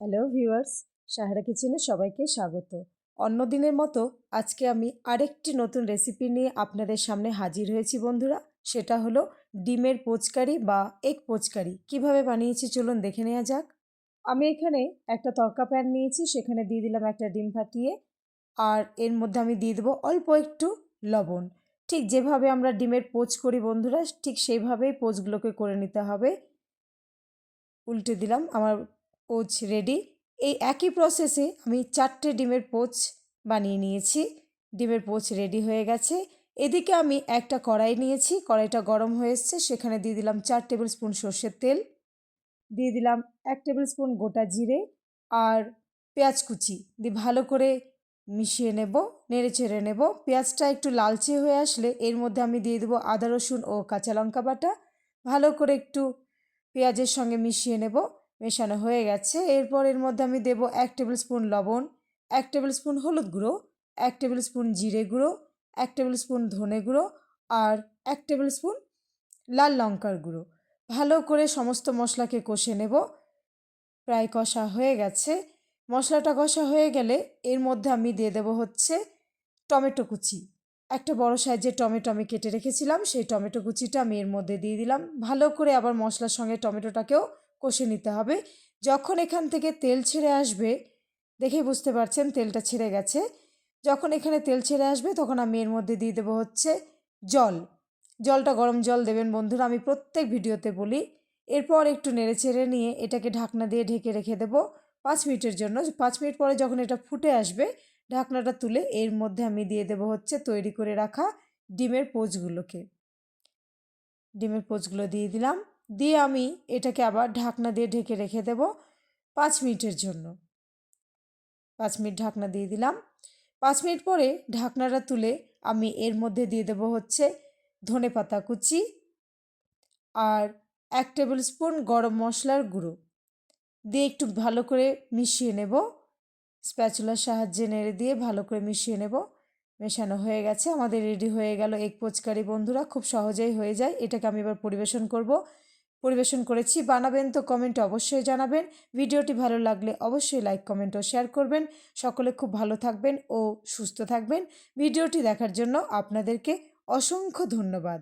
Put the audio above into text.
Hello viewers Sahara কিচেনে সবাইকে স্বাগত। অন্য দিনের মতো আজকে আমি আরেকটি নতুন রেসিপি নিয়ে আপনাদের সামনে হাজির হয়েছি বন্ধুরা। সেটা হলো ডিমের পোচকারি বা এগ পোচকারি। কীভাবে বানিয়েছি চলুন দেখে নেওয়া যাক। আমি এখানে একটা তরকা প্যান নিয়েছি, সেখানে দিয়ে দিলাম একটা ডিম ফাটিয়ে। আর এর মধ্যে আমি দিয়ে দেবো অল্প একটু লবণ। ঠিক যেভাবে আমরা ডিমের পোচ করি বন্ধুরা, ঠিক সেইভাবেই পোচগুলোকে করে নিতে হবে। উল্টে দিলাম আমার পোচ রেডি। এই একই প্রসেসে আমি চারটে ডিমের পোচ বানিয়ে নিয়েছি। ডিমের পোচ রেডি হয়ে গেছে। এদিকে আমি একটা কড়াই নিয়েছি। কড়াইটা গরম হয়ে এসছে। সেখানে দিয়ে দিলাম চার টেবিল স্পুন সর্ষের তেল। দিয়ে দিলাম এক টেবিল স্পুন গোটা জিরে আর পেঁয়াজ কুচি। দিয়ে ভালো করে মিশিয়ে নেব, নেড়ে চেড়ে নেব। পেঁয়াজটা একটু লালচে হয়ে আসলে এর মধ্যে আমি দিয়ে দেবো আদা রসুন ও কাঁচা লঙ্কা বাটা। ভালো করে একটু পেঁয়াজের সঙ্গে মিশিয়ে নেব। মেশানো হয়ে গেছে। এরপর এর মধ্যে আমি দেব এক টেবিল স্পুন লবণ, এক টেবিল স্পুন হলুদ গুঁড়ো, এক টেবিল স্পুন জিরে গুঁড়ো, এক টেবিল স্পুন ধনে গুঁড়ো আর এক টেবিল স্পুন লাল লঙ্কার গুঁড়ো। ভালো করে সমস্ত মশলাকে কষে নেব। প্রায় কষা হয়ে গেছে। মশলাটা কষা হয়ে গেলে এর মধ্যে আমি দিয়ে দেবো হচ্ছে টমেটো কুচি। একটা বড় সাইজের টমেটো আমি কেটে রেখেছিলাম। সেই টমেটো কুচিটা আমি এর মধ্যে দিয়ে দিলাম। ভালো করে আবার মশলার সঙ্গে টমেটোটাকেও কষে নিতে হবে। যখন এখান থেকে তেল ছেড়ে আসবে, দেখেই বুঝতে পারছেন তেলটা ছেড়ে গেছে। যখন এখানে তেল ছেড়ে আসবে, তখন আমি এর মধ্যে দিয়ে দেবো হচ্ছে জল। জলটা গরম জল দেবেন বন্ধুরা, আমি প্রত্যেক ভিডিওতে বলি। এরপর একটু নেড়ে চেড়ে নিয়ে এটাকে ঢাকনা দিয়ে ঢেকে রেখে দেবো পাঁচ মিনিটের জন্য। পাঁচ মিনিট পরে যখন এটা ফুটে আসবে, ঢাকনাটা তুলে এর মধ্যে আমি দিয়ে দেবো হচ্ছে তৈরি করে রাখা ডিমের পোচগুলোকে ডিমের পোচগুলো দিয়ে দিলাম। দিয়ে আমি এটাকে আবার ঢাকনা দিয়ে ঢেকে রেখে দেব পাঁচ মিনিটের জন্য। পাঁচ মিনিট ঢাকনা দিয়ে দিলাম। পাঁচ মিনিট পরে ঢাকনাটা তুলে আমি এর মধ্যে দিয়ে দেবো হচ্ছে ধনে পাতা কুচি আর এক টেবিল স্পুন গরম মশলার গুঁড়ো। দিয়ে একটু ভালো করে মিশিয়ে নেব। স্প্যাচুলার সাহায্যে নেড়ে দিয়ে ভালো করে মিশিয়ে নেব। মেশানো হয়ে গেছে। আমাদের রেডি হয়ে গেল এক পোচকারি। বন্ধুরা, খুব সহজেই হয়ে যায়। এটাকে আমি এবার পরিবেশন করব। পরিবেশন করেছি। বানাবেন তো কমেন্টে অবশ্যই জানাবেন। ভিডিওটি ভালো লাগলে অবশ্যই লাইক কমেন্ট ও শেয়ার করবেন। সকলে খুব ভালো থাকবেন ও সুস্থ থাকবেন। ভিডিওটি দেখার জন্য আপনাদেরকে অসংখ্য ধন্যবাদ।